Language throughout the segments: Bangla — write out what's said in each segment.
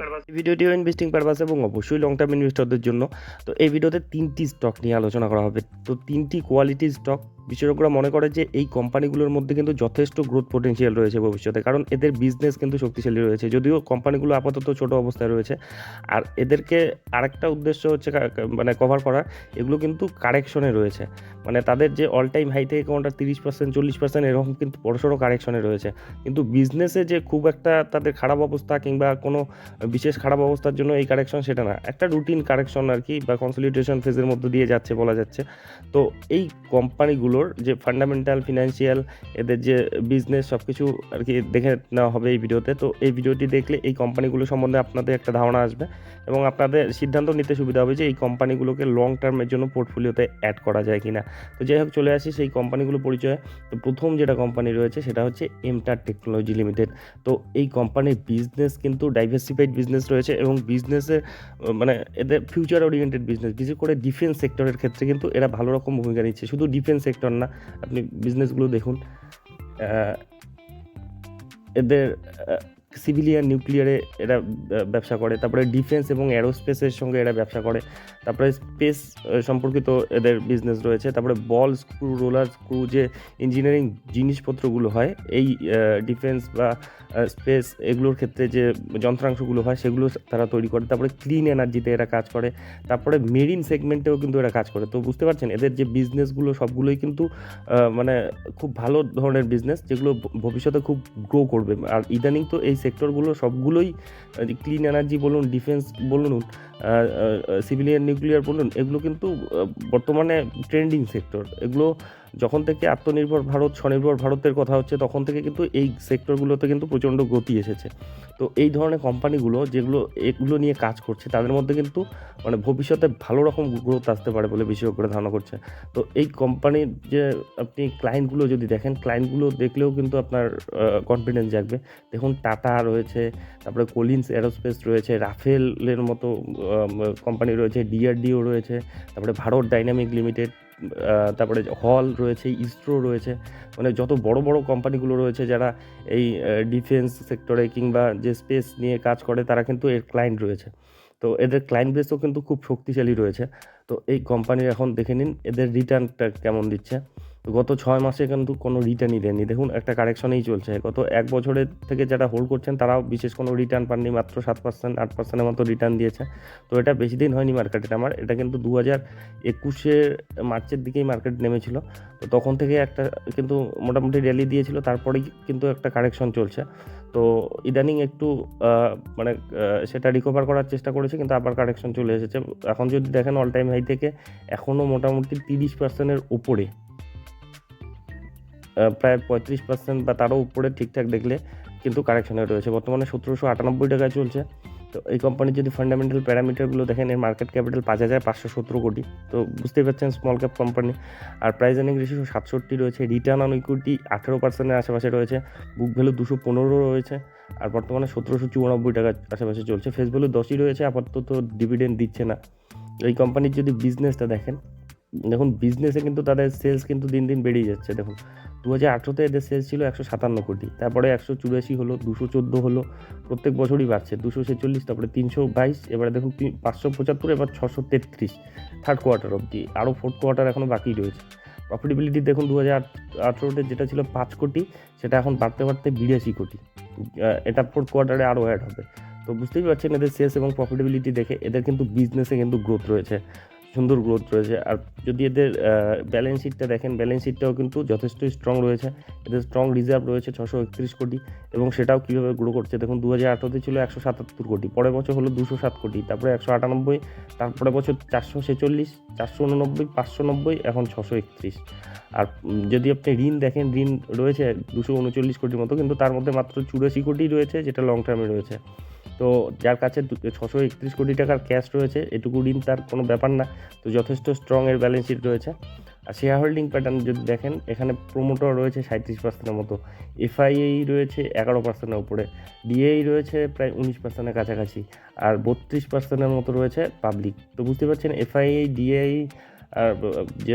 পারপাস ভিডিওটিও ইনভেস্টিং পারপাস এবং অবশ্যই লং টার্ম ইনভেস্টরদের জন্য। তো এই ভিডিওতে তিনটি স্টক নিয়ে আলোচনা করা হবে। তো তিনটি কোয়ালিটি স্টক বিশেষজ্ঞরা মনে করে যে এই কোম্পানিগুলোর মধ্যে কিন্তু যথেষ্ট গ্রোথ পোটেনশিয়াল রয়েছে ভবিষ্যতে। কারণ এদের বিজনেস কিন্তু শক্তিশালী রয়েছে। যদিও কোম্পানিগুলো আপাতত ছোট অবস্থায় রয়েছে। আর এদেরকে আরেকটা উদ্দেশ্য হচ্ছে মানে কভার করা। এগুলো কিন্তু কারেকশনে রয়েছে। মানে তাদের যে অল টাইম হাই থেকে কোনটা তিরিশ পার্সেন্ট চল্লিশ পার্সেন্ট এরকম কিন্তু বড়সড় কারেকশনে রয়েছে। কিন্তু বিজনেসে যে খুব একটা তাদের খারাপ অবস্থা কিংবা কোনো বিশেষ খারাপ অবস্থার জন্য এই কারেকশন সেটা না। একটা রুটিন কারেকশন আর কি বা কনসলিডেশন ফেজের মধ্যে দিয়ে যাচ্ছে বলা যাচ্ছে। তো এই কোম্পানিগুলোর যে ফান্ডামেন্টাল ফিনান্সিয়াল এদের যে বিজনেস সব কিছু আর কি দেখে নেওয়া হবে এই ভিডিওতে তো। এই ভিডিওটি দেখলে এই কোম্পানিগুলো সম্বন্ধে আপনাদের একটা ধারণা আসবে এবং আপনাদের সিদ্ধান্ত নিতে সুবিধা হবে যে এই কোম্পানিগুলোকে লং টার্মের জন্য পোর্টফোলিওতে অ্যাড করা যায় কিনা। তো যাই হোক, চলে আসি সেই কোম্পানিগুলো পরিচয়ে। তো প্রথম যেটা কোম্পানি রয়েছে সেটা হচ্ছে এমটার টেকনোলজি লিমিটেড তো এই কোম্পানির বিজনেস কিন্তু ডাইভার্সিফাইড বিজনেস রয়েছে এবং বিজনেসে মানে এদের ফিউচার ওরিয়েন্টেড বিজনেস বিশেষ করে ডিফেন্স সেক্টরের ক্ষেত্রে কিন্তু এরা ভালো রকম ভূমিকা নিচ্ছে। শুধু ডিফেন্স সেক্টর না। আপনি বিজনেসগুলো দেখুন এদের সিভিলিয়ান নিউক্লিয়ারে এরা ব্যবসা করে। তারপরে ডিফেন্স এবং অ্যারোস্পেসের সঙ্গে এরা ব্যবসা করে। তারপরে স্পেস সম্পর্কিত এদের বিজনেস রয়েছে। তারপরে বল, স্ক্রু, রোলার স্ক্রু যে ইঞ্জিনিয়ারিং জিনিসপত্রগুলো হয়, এই ডিফেন্স বা স্পেস এগুলোর ক্ষেত্রে যে যন্ত্রাংশগুলো হয়, সেগুলো তারা তৈরি করে। তারপরে ক্লিন এনার্জিতে এরা কাজ করে। তারপরে মেরিন সেগমেন্টেও কিন্তু এরা কাজ করে। তো বুঝতে পারছেন, এদের যে বিজনেসগুলো সবগুলোই কিন্তু মানে খুব ভালো ধরনের বিজনেস যেগুলো ভবিষ্যতে খুব গ্রো করবে। আর ইদানিং তো এই সেক্টরগুলো সবগুলোই ক্লিন এনার্জি বলুন ডিফেন্স বলুন সিভিলিয়ান নিউক্লিয়ার বলুন, এগুলো কিন্তু বর্তমানে ট্রেন্ডিং সেক্টর এগুলো যখন থেকে আত্মনির্ভর ভারত, স্বনির্ভর ভারতের কথা হচ্ছে, তখন থেকে কিন্তু এই সেক্টরগুলোতে কিন্তু প্রচণ্ড গতি এসেছে। তো এই ধরনের কোম্পানিগুলো যেগুলো, এগুলো নিয়ে কাজ করছে, তাদের মধ্যে কিন্তু মানে ভবিষ্যতে ভালো রকম গ্রোথ আসতে পারে বলে বিশেষজ্ঞরা ধারণা করছে। তো এই কোম্পানির যে আপনি ক্লায়েন্টগুলো যদি দেখেন ক্লায়েন্টগুলো দেখলেও কিন্তু আপনার কনফিডেন্স জাগবে। দেখুন টাটা রয়েছে, তারপরে কোলিন্স অ্যারোস্পেস রয়েছে রাফেলের মতো কোম্পানি রয়েছে ডিআরডিও রয়েছে, তারপরে ভারত ডাইনামিক লিমিটেড তারপরে হল রয়েছে, ইসরো রয়েছে মানে যত বড় বড় কোম্পানিগুলো রয়েছে যারা এই ডিফেন্স সেক্টরে কিংবা যে স্পেস নিয়ে কাজ করে, তারা কিন্তু এর ক্লায়েন্ট রয়েছে। তো এদের ক্লায়েন্ট বেসও কিন্তু খুব শক্তিশালী রয়েছে। তো এই কোম্পানির এখন দেখে নিন, এদের রিটার্নটা কেমন দিচ্ছে? তো গত ছয় মাসে কিন্তু কোনো রিটার্নই দেননি। দেখুন, একটা কারেকশনেই চলছে। গত এক বছরের থেকে যারা হোল্ড করছেন, তারাও বিশেষ কোনো রিটার্ন পাননি, মাত্র সাত পার্সেন্ট আট পার্সেন্টের মতো রিটার্ন দিয়েছে। তো এটা বেশি দিন হয়নি মার্কেটে আমার, এটা কিন্তু দু হাজার একুশের মার্চের দিকেই মার্কেট নেমেছিল। তো তখন থেকে একটা কিন্তু মোটামুটি র্যালি দিয়েছিল। তারপরেই কিন্তু একটা কারেকশন চলছে। তো ইদানিং একটু মানে সেটা রিকভার করার চেষ্টা করেছে, কিন্তু আবার কারেকশন চলে এসেছে। এখন যদি দেখেন অল টাইম হাই থেকে এখনও মোটামুটি তিরিশ পার্সেন্টের উপরে। প্রায় পঁয়ত্রিশ পার্সেন্ট বা তারও উপরে ঠিকঠাক দেখলে কিন্তু কারেকশনে রয়েছে। বর্তমানে সতেরোশো আটানব্বই টাকায় চলছে। তো এই কোম্পানির যদি ফান্ডামেন্টাল প্যারামিটারগুলো দেখেন, এর মার্কেট ক্যাপিটাল পাঁচ হাজার পাঁচশো সতেরো কোটি। তো বুঝতেই পারছেন স্মল ক্যাপ কোম্পানি আর প্রাইস আর্নিং রেশিও সাতষট্টি রয়েছে। রিটার্ন অন ইকুইটি আঠেরো পার্সেন্টের আশেপাশে রয়েছে। বুক ভ্যালু দুশো পনেরো রয়েছে। আর বর্তমানে সতেরোশো চুরানব্বই টাকার আশেপাশে চলছে। ফেস ভ্যালু দশই রয়েছে। আপাতত ডিভিডেন্ড দিচ্ছে না। এই কোম্পানির যদি বিজনেসটা দেখেন দেখুন বিজনেসে কিন্তু তাদের সেলস কিন্তু দিন দিন বেড়েই যাচ্ছে। দেখুন দু হাজার আঠেরোতে এদের সেলস ছিল একশো সাতান্ন কোটি, তারপরে একশো চুরাশি হলো, দুশো চোদ্দ হলো, প্রত্যেক বছরই বাড়ছে, দুশো ছেচল্লিশ, তারপরে তিনশো বাইশ, এবারে দেখুন পাঁচশো পঁচাত্তর, এবার ছশো তেত্রিশ থার্ড কোয়ার্টার অবধি, আরও ফোর্থ কোয়ার্টার এখনও বাকি রয়েছে। প্রফিটেবিলিটি দেখুন দু হাজার আঠেরোতে যেটা ছিল পাঁচ কোটি, সেটা এখন বাড়তে বাড়তে বিরাশি কোটি এটা ফোর্থ কোয়ার্টারে আরও অ্যাড হবে। তো বুঝতেই পারছেন, এদের সেলস এবং প্রফিটেবিলিটি দেখে এদের কিন্তু বিজনেসে কিন্তু গ্রোথ রয়েছে। সুন্দর গ্রোথ রয়েছে। আর যদি এদের ব্যালেন্স শিটটা দেখেন ব্যালেন্স শিটটাও কিন্তু যথেষ্টই স্ট্রং রয়েছে। এদের স্ট্রং রিজার্ভ রয়েছে ছশো একত্রিশ কোটি এবং সেটাও কীভাবে গ্রো করছে? দেখুন দু হাজার আঠারোতে ছিল একশো সাতাত্তর কোটি, পরের বছর হলো দুশো সাত কোটি, তারপরে একশো আটানব্বই তারপরে বছর চারশো ছেচল্লিশ, চারশো উননব্বই, পাঁচশো নব্বই, এখন ছশো একত্রিশ। আর যদি আপনি ঋণ দেখেন, ঋণ রয়েছে দুশো উনচল্লিশ কোটির মতো, কিন্তু তার মধ্যে মাত্র চুরাশি কোটি রয়েছে, যেটা লং টার্মে রয়েছে। তো যার কাছে ছশো একত্রিশ কোটি টাকার ক্যাশ রয়েছে, এটুকু ঋণ তার কোনো ব্যাপার না। তো যথেষ্ট স্ট্রং এর ব্যালেন্স শিট রয়েছে। আর শেয়ার হোল্ডিং প্যাটার্ন যদি দেখেন, এখানে প্রোমোটর রয়েছে সাঁত্রিশ পার্সেন্টের মতো। এফআইএই রয়েছে এগারো পার্সেন্টের উপরে। ডিএই রয়েছে প্রায় উনিশ পার্সেন্টের কাছাকাছি। আর বত্রিশ পার্সেন্টের মতো রয়েছে পাবলিক তো বুঝতে পারছেন এফআইএই ডিএই আর যে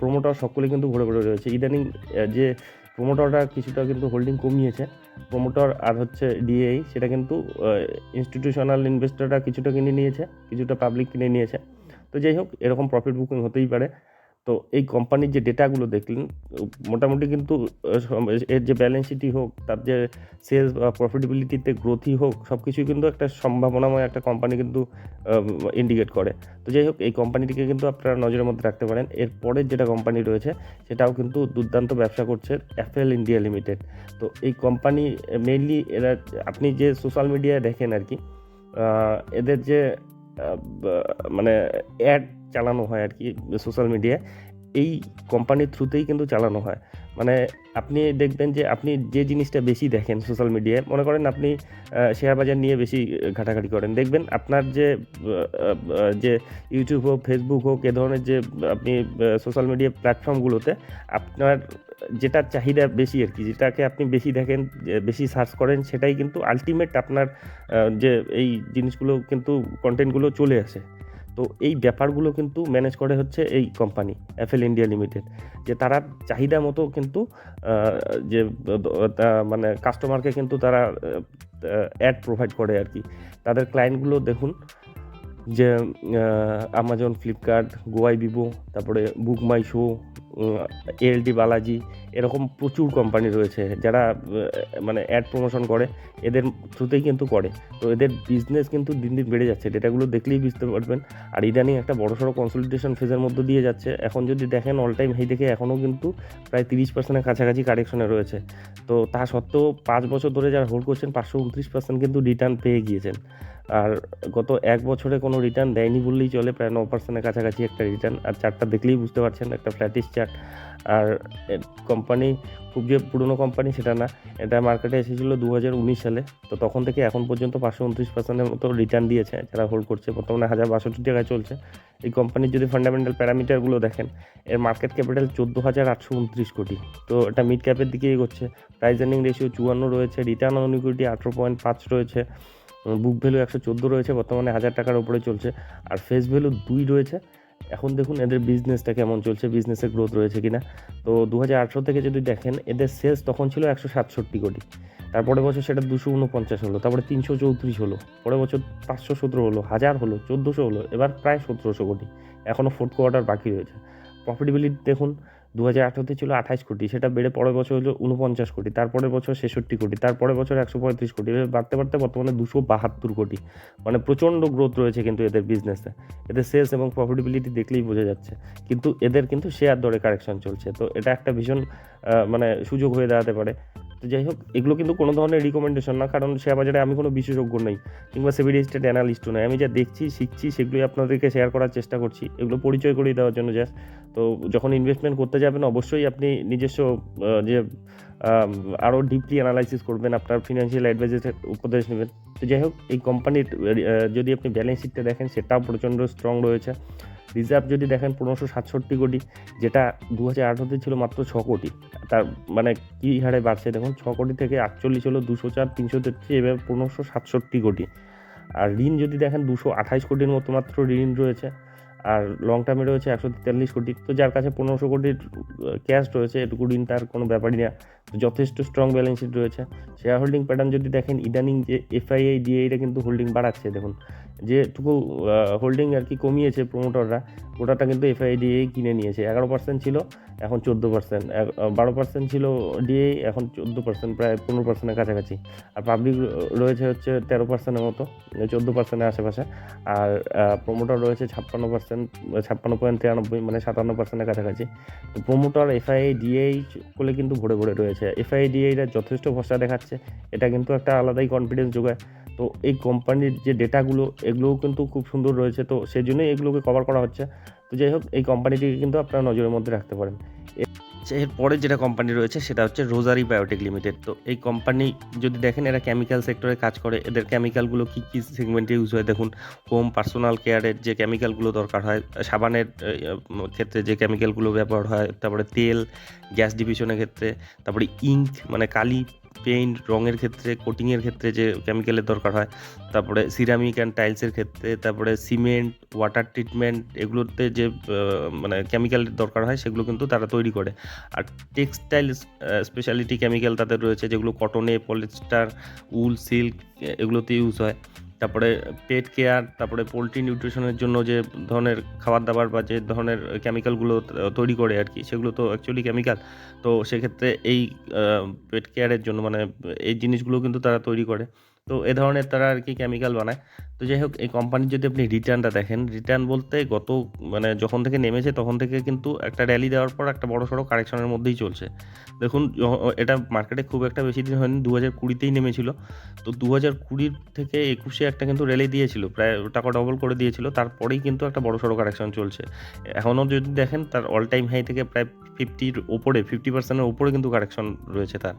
প্রোমোটার সকলে কিন্তু ভরে ভরে রয়েছে। ইদানিং যে প্রোমোটররা কিছুটা কিন্তু হোল্ডিং কমিয়েছে। প্রোমোটর আর হচ্ছে ডিএই সেটা কিন্তু ইনস্টিটিউশনাল ইনভেস্টররা কিছুটা কিনে নিয়েছে, কিছুটা পাবলিক কিনে নিয়েছে। তো যাই হোক, এরকম প্রফিট বুকিং হতেই পারে। তো এই কোম্পানির যে ডেটাগুলো দেখলেন, মোটামুটি কিন্তু, এর যে ব্যালেন্স শিটই হোক, তার যে সেলস বা প্রফিটেবিলিটিতে গ্রোথই হোক সব কিছুই কিন্তু একটা সম্ভাবনাময় একটা কোম্পানি কিন্তু ইন্ডিকেট করে। তো যাই হোক, এই কোম্পানিটিকে কিন্তু আপনারা নজরের মধ্যে রাখতে পারেন। এর পরের যেটা কোম্পানি রয়েছে, সেটাও কিন্তু দুর্দান্ত ব্যবসা করছে অ্যাপেল ইন্ডিয়া লিমিটেড তো এই কোম্পানি মেইনলি এরা, আপনি যে সোশ্যাল মিডিয়ায় দেখেন আর কি এদের যে মানে অ্যাড চালানো হয় আর কি সোশ্যাল মিডিয়ায় এই কোম্পানির থ্রুতেই কিন্তু চালানো হয়। মানে আপনি দেখবেন যে আপনি যে জিনিসটা বেশি দেখেন সোশ্যাল মিডিয়ায় মনে করেন আপনি শেয়ার বাজার নিয়ে বেশি ঘাটাঘাটি করেন। দেখবেন আপনার যে যে ইউটিউব হোক ফেসবুক হোক, এ ধরনের যে আপনি সোশ্যাল মিডিয়া প্ল্যাটফর্মগুলোতে আপনার যেটা চাহিদা বেশি আর কি, যেটাকে আপনি বেশি দেখেন বেশি সার্চ করেন, সেটাই কিন্তু আলটিমেট আপনার যে এই জিনিসগুলো কিন্তু কন্টেন্টগুলো চলে আসে। তো এই ব্যাপারগুলো কিন্তু ম্যানেজ করে হচ্ছে এই কোম্পানি অ্যাফেল ইন্ডিয়া লিমিটেড যে তারা চাহিদা মতো কিন্তু যে মানে কাস্টমারকে কিন্তু তারা অ্যাড প্রোভাইড করে আর কি। তাদের ক্লায়েন্টগুলো দেখুন যে আমাজন ফ্লিপকার্ট গোয়াই বিবো তারপরে বুক মাই শো এলডি বালাজি এরকম প্রচুর কোম্পানি রয়েছে যারা মানে অ্যাড প্রমোশন করে, এদের থ্রুতেই কিন্তু করে। তো এদের বিজনেস কিন্তু দিন দিন বেড়ে যাচ্ছে, ডেটাগুলো দেখলেই বুঝতে পারবেন। আর ইদানিং একটা বড়সড় কনসলিডেশন ফেজের মধ্যে দিয়ে যাচ্ছে। এখন যদি দেখেন অল টাইম হাই দেখে এখনও কিন্তু প্রায় তিরিশ পার্সেন্টের কাছাকাছি কারেকশনে রয়েছে। তো তা সত্ত্বেও পাঁচ বছর ধরে যারা হোল্ড করছেন, পাঁচশো উনত্রিশ পার্সেন্ট কিন্তু রিটার্ন পেয়ে গিয়েছেন। আর গত এক বছরে কোনো রিটার্ন দেয়নি বললেই চলে, প্রায় ন পার্সেন্টের কাছাকাছি একটা রিটার্ন আর চারটা দেখলেই বুঝতে পারছেন, একটা ফ্ল্যাটিস চার্ট আর কোম্পানি খুব যে পুরনো কোম্পানি সেটা না, এটা মার্কেটে এসেছিল দু হাজার উনিশ সালে। তো তখন থেকে এখন পর্যন্ত পাঁচশো উনত্রিশ পার্সেন্টের মতো রিটার্ন দিয়েছে যারা হোল্ড করছে। বর্তমানে হাজার বাষট্টি টাকায় চলছে। এই কোম্পানির যদি ফান্ডামেন্টাল প্যারামিটারগুলো দেখেন, এর মার্কেট ক্যাপিটাল চোদ্দ হাজার আটশো উনত্রিশ কোটি। তো এটা মিড ক্যাপের দিকে এগোচ্ছে। প্রাইস আর্নিং রেশিও চুয়ান্ন রয়েছে রিটার্ন অন ইকুইটি আঠেরো পয়েন্ট পাঁচ রয়েছে। বুক ভ্যালু একশো চোদ্দ রয়েছে, বর্তমানে হাজার টাকার উপরে চলছে। আর ফেস ভ্যালু দুই রয়েছে। এখন দেখুন এদের বিজনেসটা কেমন চলছে বিজনেসের গ্রোথ রয়েছে কিনা। তো দু হাজার আঠেরো থেকে যদি দেখেন, এদের সেলস তখন ছিল একশো সাতষট্টি কোটি। তারপরে বছর সেটা দুশো উনপঞ্চাশ হলো, তারপরে তিনশো চৌত্রিশ হলো, পরের বছর পাঁচশো সতেরো হলো, হাজার হলো, চোদ্দোশো হলো, এবার প্রায় সতেরোশো কোটি। এখনও ফোর্থ কোয়ার্টার বাকি রয়েছে। প্রফিটেবিলিটি দেখুন দু হাজার আঠারোতে ছিল আঠাইশ কোটি, সেটা বেড়ে পরের বছর হলো উনপঞ্চাশ কোটি, তারপরের বছর ছেষট্টি কোটি, তারপরের বছর একশো পঁয়ত্রিশ কোটি বাড়তে বাড়তে বর্তমানে দুশো বাহাত্তর কোটি। মানে প্রচণ্ড গ্রোথ রয়েছে কিন্তু এদের বিজনেসে এদের সেলস এবং প্রফিটেবিলিটি দেখলেই বোঝা যাচ্ছে। কিন্তু এদের কিন্তু শেয়ার দরে কারেকশন চলছে। তো এটা একটা ভীষণ মানে সুযোগ হয়ে দাঁড়াতে পারে। তো যাই হোক, এগুলো কিন্তু কোনো ধরনের রিকমেন্ডেশন না, কারণ শেয়ার বাজারে আমি কোনো বিশেষজ্ঞ নই, কিংবা সেভি রেজিস্টার্ড অ্যানালিস্টও নয় আমি যা দেখছি, শিখছি, সেগুলোই আপনাদেরকে শেয়ার করার চেষ্টা করছি। এগুলো পরিচয় করিয়ে দেওয়ার জন্য জাস্ট তো যখন ইনভেস্টমেন্ট করতে যাবেন, অবশ্যই আপনি নিজস্ব যে আরও ডিপলি অ্যানালাইসিস করবেন, আপনার ফিনান্সিয়াল অ্যাডভাইজারের উপদেশ নেবেন। তো যাই হোক, এই কোম্পানির যদি আপনি ব্যালেন্স শিটটা দেখেন, সেটাও প্রচণ্ড স্ট্রং রয়েছে। রিজার্ভ যদি দেখেন পনেরোশো সাতষট্টি কোটি, যেটা দু হাজার ছিল মাত্র ছ কোটি। তার মানে কী হারে বাড়ছে দেখুন? ছ কোটি থেকে আটচল্লিশ হলো দুশো চার, তিনশো তেত্রিশ, এবার পনেরোশো সাতষট্টি কোটি। আর ঋণ যদি দেখেন, দুশো আঠাইশ কোটির মতো মাত্র ঋণ রয়েছে। আর লং টার্মে রয়েছে একশো তেতাল্লিশ কোটি। তো যার কাছে পনেরোশো কোটির ক্যাশ রয়েছে, এটুকু ঋণ তার কোনো ব্যাপারই না। যথেষ্ট স্ট্রং ব্যালেন্স শিট রয়েছে। শেয়ার হোল্ডিং প্যাটার্ন যদি দেখেন, ইদানিং যে এফআইআই ডিআইটা কিন্তু হোল্ডিং বাড়াচ্ছে, দেখুন। যেটুকু হোল্ডিং আর কি কমিয়েছে প্রমোটররা ওটাটা কিন্তু এফআই ডিএই কিনে নিয়েছে। এগারো পার্সেন্ট ছিল, এখন চোদ্দ পার্সেন্ট বারো পার্সেন্ট ছিল ডিএই এখন চোদ্দ পার্সেন্ট প্রায় পনেরো পার্সেন্টের কাছাকাছি। আর পাবলিক রয়েছে হচ্ছে তেরো পার্সেন্টের মতো চোদ্দ পার্সেন্টের আশেপাশে। আর প্রমোটর রয়েছে ছাপ্পান্ন পার্সেন্ট ছাপ্পান্ন পয়েন্ট তিরানব্বই মানে সাতান্ন পার্সেন্টের কাছাকাছি। প্রমোটর এফআইআই ডিএই করলে কিন্তু ভরে ভরে রয়েছে। এফআই ডিএইটা যথেষ্ট ভরসা দেখাচ্ছে। এটা কিন্তু একটা আলাদাই কনফিডেন্স যোগায়। তো এই কোম্পানির যে ডেটাগুলো এগুলোও কিন্তু খুব সুন্দর রয়েছে। তো সেই জন্যই এগুলোকে কভার করা হচ্ছে। তো যাই হোক, এই কোম্পানিটিকে কিন্তু আপনারা নজরের মধ্যে রাখতে পারেন। এরপরে যেটা কোম্পানি রয়েছে সেটা হচ্ছে রোজারি বায়োটেক লিমিটেড তো এই কোম্পানি যদি দেখেন এরা কেমিক্যাল সেক্টরে কাজ করে, এদের কেমিক্যালগুলো কী কী সেগমেন্টে ইউজ হয়? দেখুন হোম পার্সোনাল কেয়ারের যে কেমিক্যালগুলো দরকার হয়, সাবানের ক্ষেত্রে যে কেমিক্যালগুলো ব্যবহার হয়, তারপরে তেল, গ্যাস ডিভিশনের ক্ষেত্রে, তারপরে ইঙ্ক মানে কালি পেইন্ট রঙের ক্ষেত্রে কোটিংয়ের ক্ষেত্রে যে কেমিক্যালের দরকার হয়, তারপরে সিরামিক অ্যান্ড টাইলসের ক্ষেত্রে, তারপরে সিমেন্ট ওয়াটার ট্রিটমেন্ট এগুলোতে যে মানে কেমিক্যালের দরকার হয়, সেগুলো কিন্তু তারা তৈরি করে। আর টেক্সটাইল স্পেশালিটি কেমিক্যাল তাদের রয়েছে, যেগুলো কটনে পলিস্টার উল সিল্ক এগুলোতে ইউজ হয়। তারপরে পেট কেয়ার, তারপরে পোলট্রি নিউট্রিশনের জন্য যে ধরনের খাবার দাবার বা যে ধরনের কেমিক্যালগুলো তৈরি করে আর কি, সেগুলো তো অ্যাকচুয়ালি কেমিক্যাল তো সেক্ষেত্রে এই পেট কেয়ারের জন্য মানে এই জিনিসগুলো কিন্তু তারা তৈরি করে। তো এ ধরনের তারা আর কি কেমিক্যাল বানায়। তো যাই হোক, এই কোম্পানির যদি আপনি রিটার্নটা দেখেন রিটার্ন বলতে গত মানে যখন থেকে নেমেছে তখন থেকে কিন্তু একটা র্যালি দেওয়ার পর একটা বড় সড়ো কারেকশনের মধ্যেই চলছে। দেখুন এটা মার্কেটে খুব একটা বেশি দিন হয়নি দু হাজার কুড়িতেই নেমেছিল। তো দু হাজার কুড়ির থেকে একুশে একটা কিন্তু র্যালি দিয়েছিল, প্রায় টাকা ডবল করে দিয়েছিল, তারপরেই কিন্তু একটা বড় সড়ো কারেকশন চলছে। এখনও যদি দেখেন, তার অল টাইম হাই থেকে প্রায় ফিফটির ওপরে ফিফটি পার্সেন্টের ওপরে কিন্তু কারেকশন রয়েছে তার।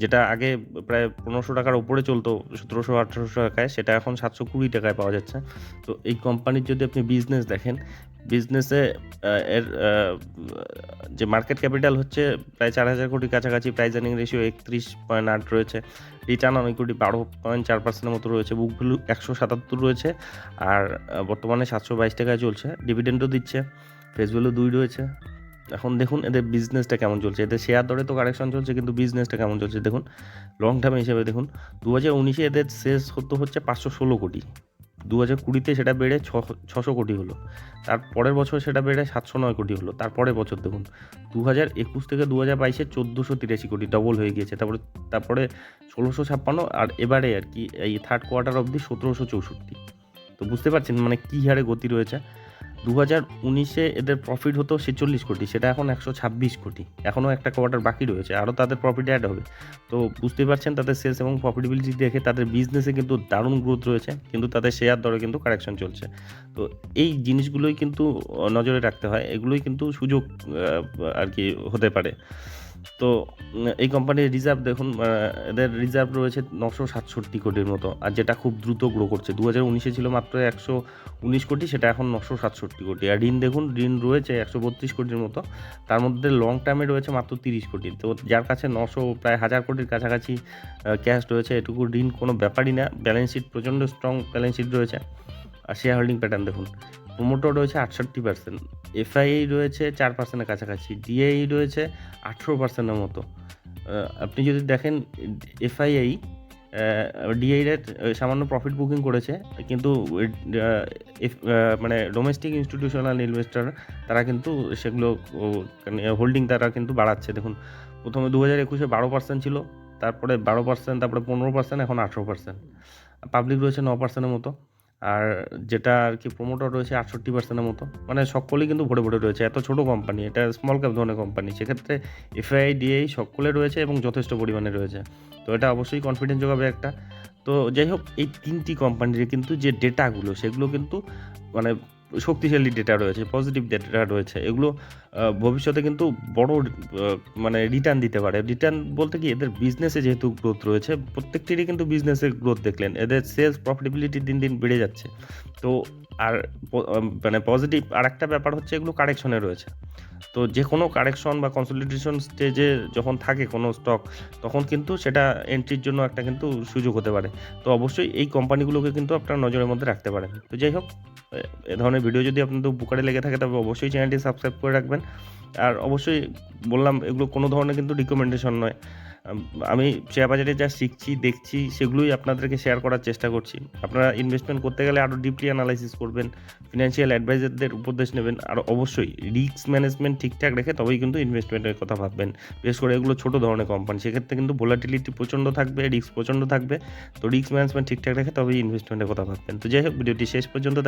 যেটা আগে প্রায় পনেরোশো টাকার ওপরে চলতো, সতেরোশো, আঠেরোশো টাকায়, সেটা এখন সাতশো কুড়ি টাকায় পাওয়া যাচ্ছে। তো এই কোম্পানির যদি আপনি বিজনেস দেখেন বিজনেসে এর যে মার্কেট ক্যাপিটাল হচ্ছে প্রায় চার হাজার কোটির কাছাকাছি প্রাইস আর্নিং রেশিও একত্রিশ পয়েন্ট আট রয়েছে রিটার্ন অনেক কোটি বারো পয়েন্ট চার পার্সেন্টের মতো রয়েছে বুক ভ্যালু একশো সাতাত্তর রয়েছে, আর বর্তমানে সাতশো বাইশ টাকায় চলছে ডিভিডেন্ডও দিচ্ছে ফেস ভ্যালু দুই রয়েছে। এখন দেখুন এদের বিজনেসটা কেমন চলছে। এদের শেয়ার দরে তো কারেকশন চলছে, কিন্তু বিজনেসটা কেমন চলছে দেখুন? লং টার্ম হিসেবে দেখুন দু হাজার উনিশে এদের শেষ হতো হচ্ছে পাঁচশো ষোলো কোটি। দু হাজার কুড়িতে সেটা বেড়ে ছশো কোটি হলো। তার পরের বছর সেটা বেড়ে সাতশো নয় কোটি হলো। তারপরের বছর দেখুন দু হাজার একুশ থেকে দু হাজার বাইশে চোদ্দোশো তিরাশি কোটি ডবল হয়ে গিয়েছে। তারপরে তারপরে ষোলোশো ছাপ্পান্ন আর এবারে আর কি এই থার্ড কোয়ার্টার অবধি সতেরোশো চৌষট্টি। তো বুঝতে পারছেন মানে কী হারে গতি রয়েছে? দু হাজার উনিশে এদের প্রফিট হতো ছেচল্লিশ কোটি, সেটা এখন একশো ছাব্বিশ কোটি। এখনও একটা কোয়ার্টার বাকি রয়েছে, আরও তাদের প্রফিট অ্যাড হবে। তো বুঝতেই পারছেন, তাদের সেলস এবং প্রফিটেবিলিটি দেখে তাদের বিজনেসে কিন্তু দারুণ গ্রোথ রয়েছে, কিন্তু তাদের শেয়ার দরে কিন্তু কারেকশন চলছে। তো এই জিনিসগুলোই কিন্তু নজরে রাখতে হয়, এগুলোই কিন্তু সুযোগ আর কি হতে পারে। তো এই কোম্পানির রিজার্ভ দেখুন এদের রিজার্ভ রয়েছে নশো সাতষট্টি কোটির মতো। আর যেটা খুব দ্রুত গ্রো করছে দু হাজার উনিশে ছিল মাত্র একশো উনিশ কোটি, সেটা এখন নশো সাতষট্টি কোটি। আর ঋণ দেখুন, ঋণ রয়েছে একশো বত্রিশ কোটির মতো। তার মধ্যে লং টার্মে রয়েছে মাত্র তিরিশ কোটি। তো যার কাছে নশো প্রায় হাজার কোটির কাছাকাছি ক্যাশ রয়েছে, এটুকু ঋণ কোনো ব্যাপারই না। ব্যালেন্স শিট প্রচণ্ড স্ট্রং ব্যালেন্স শিট রয়েছে। আর শেয়ার হোল্ডিং প্যাটার্ন দেখুন প্রোমোটর রয়েছে আটষট্টি পার্সেন্ট এফআইআই রয়েছে চার পার্সেন্টের কাছাকাছি ডিআই রয়েছে আঠেরো পার্সেন্টের মতো। আপনি যদি দেখেন এফআইআই ডিআই রেট সামান্য প্রফিট বুকিং করেছে, কিন্তু মানে ডোমেস্টিক ইনস্টিটিউশনাল ইনভেস্টর তারা কিন্তু সেগুলো হোল্ডিং তারা কিন্তু বাড়াচ্ছে। দেখুন, প্রথমে দু হাজার একুশে বারো পার্সেন্ট ছিল, তারপরে বারো পার্সেন্ট তারপরে পনেরো পার্সেন্ট এখন আঠেরো পার্সেন্ট পাবলিক রয়েছে ন পার্সেন্টের মতো। আর যেটা আর কি প্রোমোটার রয়েছে আটষট্টি পার্সেন্টের মতো। মানে সকলেই কিন্তু ভরে ভরে রয়েছে, এত ছোট কোম্পানি এটা স্মল ক্যাপ ধরনের কোম্পানি সেক্ষেত্রে এফআই ডিআই সকলে রয়েছে এবং যথেষ্ট পরিমাণে রয়েছে। তো এটা অবশ্যই কনফিডেন্স যোগাবে একটা। তো যাই হোক, এই তিনটি কোম্পানির কিন্তু যে ডেটাগুলো সেগুলো কিন্তু মানে শক্তিশালী ডেটা রয়েছে পজিটিভ ডেটা রয়েছে, এগুলো ভবিষ্যতে কিন্তু বড় মানে রিটার্ন দিতে পারে। রিটার্ন বলতে কি, এদের বিজনেসে যেহেতু গ্রোথ রয়েছে, প্রত্যেকটিরই কিন্তু বিজনেসে গ্রোথ দেখলেন, এদের সেলস প্রফিটেবিলিটি দিন দিন বেড়ে যাচ্ছে। তো আর মানে পজিটিভ আর একটা ব্যাপার হচ্ছে, এগুলো কারেকশনে রয়েছে। তো যে কোনো কারেকশন বা কনসলিডেশন স্টেজে যখন থাকে কোনো স্টক তখন কিন্তু সেটা এন্ট্রির জন্য একটা কিন্তু সুযোগ হতে পারে। তো অবশ্যই এই কোম্পানিগুলোকে কিন্তু আপনার নজরের মধ্যে রাখতে পারেন। তো যাই হোক, এ- ধরনের ভিডিও যদি আপনাদের উপকারে লেগে থাকে, তবে অবশ্যই চ্যানেলটি সাবস্ক্রাইব করে রাখবেন। আর অবশ্যই বললাম, এগুলো কোনো ধরনের কিন্তু রিকমেন্ডেশন নয়। আম, শেয়ার বাজারে যা শিখছি দেখছি সেগুলোই আপনাদেরকে শেয়ার করার চেষ্টা করছি। আপনারা ইনভেস্টমেন্ট করতে গেলে আরও ডিপলি অ্যানালাইসিস করবেন ফিনান্সিয়াল অ্যাডভাইজারদের উপদেশ নেবেন আর অবশ্যই রিস্ক ম্যানেজমেন্ট ঠিকঠাক রেখে তবেই কিন্তু ইনভেস্টমেন্টের কথা ভাববেন। বিশেষ করে এগুলো ছোটো ধরনের কোম্পানি সেক্ষেত্রে কিন্তু ভোলাটিলিটি প্রচণ্ড থাকবে রিস্ক প্রচণ্ড থাকবে। তো রিস্ক ম্যানেজমেন্ট ঠিকঠাক রেখে তবেই ইনভেস্টমেন্টের কথা ভাববেন। তো যাই হোক ভিডিওটি শেষ পর্যন্ত